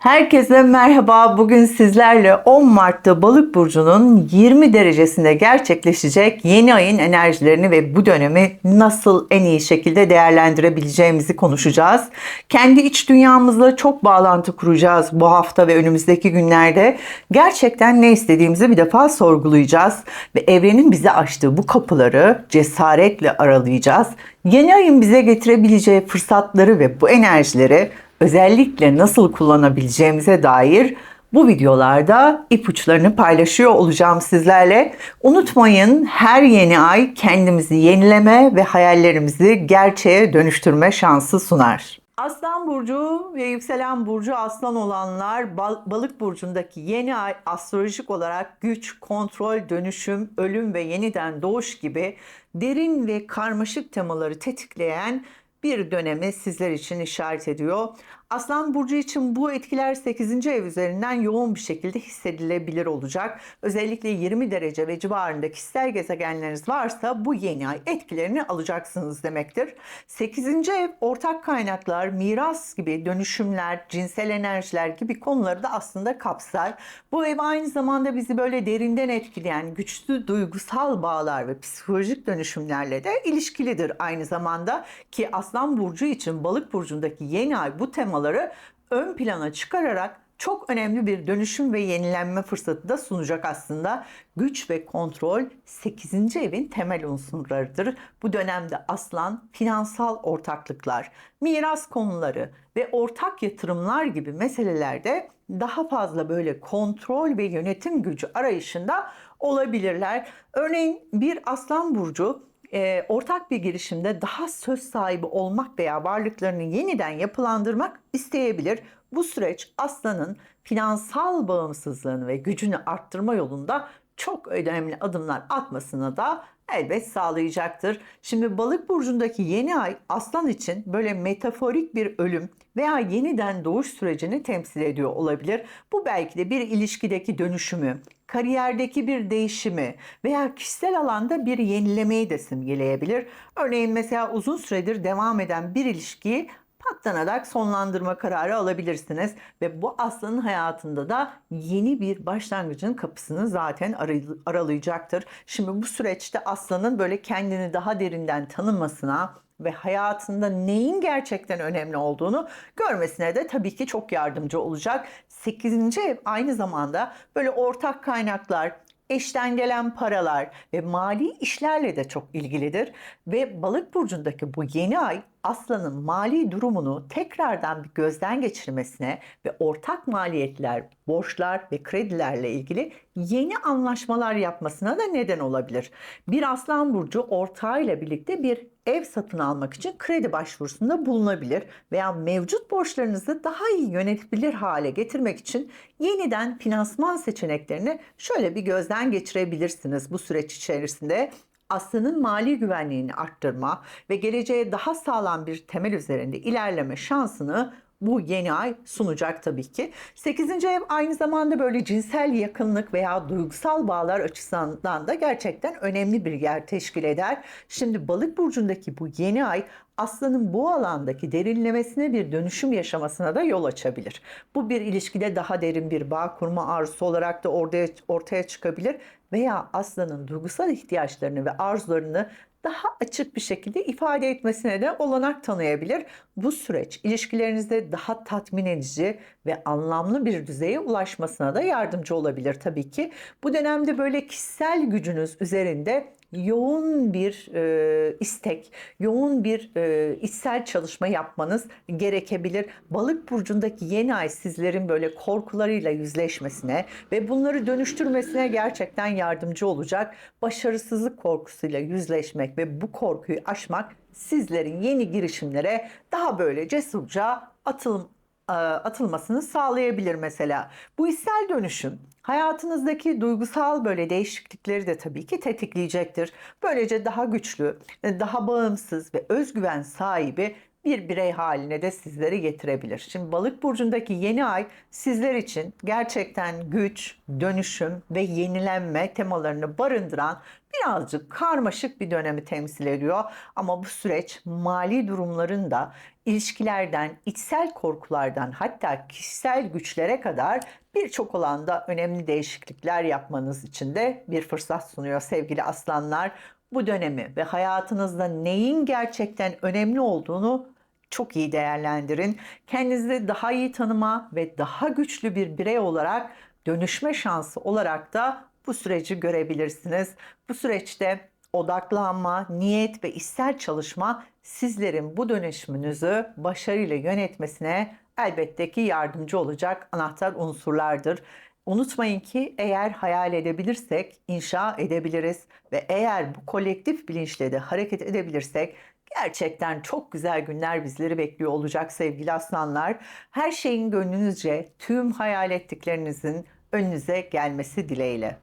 Herkese merhaba. Bugün sizlerle 10 Mart'ta Balık burcunun 20 derecesinde gerçekleşecek yeni ayın enerjilerini ve bu dönemi nasıl en iyi şekilde değerlendirebileceğimizi konuşacağız. Kendi iç dünyamızla çok bağlantı kuracağız bu hafta ve önümüzdeki günlerde. Gerçekten ne istediğimizi bir defa sorgulayacağız ve evrenin bize açtığı bu kapıları cesaretle aralayacağız. Yeni ayın bize getirebileceği fırsatları ve bu enerjileri özellikle nasıl kullanabileceğimize dair bu videolarda ipuçlarını paylaşıyor olacağım sizlerle. Unutmayın her yeni ay kendimizi yenileme ve hayallerimizi gerçeğe dönüştürme şansı sunar. Aslan burcu ve yükselen burcu aslan olanlar bal- balık burcundaki yeni ay astrolojik olarak güç, kontrol, dönüşüm, ölüm ve yeniden doğuş gibi derin ve karmaşık temaları tetikleyen bir dönemi sizler için işaret ediyor. Aslan burcu için bu etkiler 8. ev üzerinden yoğun bir şekilde hissedilebilir olacak. Özellikle 20 derece ve civarında kişisel gezegenleriniz varsa bu yeni ay etkilerini alacaksınız demektir. 8. ev ortak kaynaklar, miras gibi dönüşümler, cinsel enerjiler gibi konuları da aslında kapsar. Bu ev aynı zamanda bizi böyle derinden etkileyen güçlü duygusal bağlar ve psikolojik dönüşümlerle de ilişkilidir aynı zamanda ki Aslan burcu için Balık burcundaki yeni ay bu temaları ön plana çıkararak çok önemli bir dönüşüm ve yenilenme fırsatı da sunacak aslında. Güç ve kontrol 8. evin temel unsurlarıdır. Bu dönemde aslan finansal ortaklıklar, miras konuları ve ortak yatırımlar gibi meselelerde daha fazla böyle kontrol ve yönetim gücü arayışında olabilirler. Örneğin bir aslan burcu e, ortak bir girişimde daha söz sahibi olmak veya varlıklarını yeniden yapılandırmak isteyebilir. Bu süreç aslanın finansal bağımsızlığını ve gücünü arttırma yolunda çok önemli adımlar atmasını da elbet sağlayacaktır. Şimdi balık burcundaki yeni ay aslan için böyle metaforik bir ölüm veya yeniden doğuş sürecini temsil ediyor olabilir. Bu belki de bir ilişkideki dönüşümü, kariyerdeki bir değişimi veya kişisel alanda bir yenilemeyi de simgeleyebilir. Örneğin mesela uzun süredir devam eden bir ilişkiyi patlanarak sonlandırma kararı alabilirsiniz ve bu aslanın hayatında da yeni bir başlangıcın kapısını zaten aralayacaktır. Şimdi bu süreçte aslanın böyle kendini daha derinden tanımasına ve hayatında neyin gerçekten önemli olduğunu görmesine de tabii ki çok yardımcı olacak. 8. ev aynı zamanda böyle ortak kaynaklar, eşten gelen paralar ve mali işlerle de çok ilgilidir. Ve balık burcundaki bu yeni ay aslanın mali durumunu tekrardan bir gözden geçirmesine ve ortak maliyetler, borçlar ve kredilerle ilgili yeni anlaşmalar yapmasına da neden olabilir. Bir aslan burcu ortağıyla birlikte bir ev satın almak için kredi başvurusunda bulunabilir veya mevcut borçlarınızı daha iyi yönetebilir hale getirmek için yeniden finansman seçeneklerini şöyle bir gözden geçirebilirsiniz bu süreç içerisinde. Aslanın mali güvenliğini arttırma ve geleceğe daha sağlam bir temel üzerinde ilerleme şansını bu yeni ay sunacak tabii ki. 8. ev aynı zamanda böyle cinsel yakınlık veya duygusal bağlar açısından da gerçekten önemli bir yer teşkil eder. Şimdi balık burcundaki bu yeni ay aslanın bu alandaki derinlemesine bir dönüşüm yaşamasına da yol açabilir. Bu bir ilişkide daha derin bir bağ kurma arzusu olarak da ortaya, ortaya çıkabilir veya aslanın duygusal ihtiyaçlarını ve arzularını daha açık bir şekilde ifade etmesine de olanak tanıyabilir. Bu süreç ilişkilerinizde daha tatmin edici ve anlamlı bir düzeye ulaşmasına da yardımcı olabilir tabii ki. Bu dönemde böyle kişisel gücünüz üzerinde yoğun bir e, istek, yoğun bir e, içsel çalışma yapmanız gerekebilir. Balık burcundaki yeni ay sizlerin böyle korkularıyla yüzleşmesine ve bunları dönüştürmesine gerçekten yardımcı olacak. Başarısızlık korkusuyla yüzleşmek ve bu korkuyu aşmak sizlerin yeni girişimlere daha böyle cesurca atılım atılmasını sağlayabilir mesela. Bu içsel dönüşüm hayatınızdaki duygusal böyle değişiklikleri de tabii ki tetikleyecektir. Böylece daha güçlü, daha bağımsız ve özgüven sahibi bir birey haline de sizleri getirebilir. Şimdi balık burcundaki yeni ay sizler için gerçekten güç, dönüşüm ve yenilenme temalarını barındıran birazcık karmaşık bir dönemi temsil ediyor. Ama bu süreç mali durumların da ilişkilerden, içsel korkulardan hatta kişisel güçlere kadar birçok alanda önemli değişiklikler yapmanız için de bir fırsat sunuyor sevgili aslanlar. Bu dönemi ve hayatınızda neyin gerçekten önemli olduğunu çok iyi değerlendirin. Kendinizi daha iyi tanıma ve daha güçlü bir birey olarak dönüşme şansı olarak da bu süreci görebilirsiniz. Bu süreçte odaklanma, niyet ve içsel çalışma sizlerin bu dönüşümünüzü başarıyla yönetmesine elbette ki yardımcı olacak anahtar unsurlardır. Unutmayın ki eğer hayal edebilirsek inşa edebiliriz ve eğer bu kolektif bilinçle de hareket edebilirsek gerçekten çok güzel günler bizleri bekliyor olacak sevgili aslanlar. Her şeyin gönlünüzce tüm hayal ettiklerinizin önünüze gelmesi dileğiyle.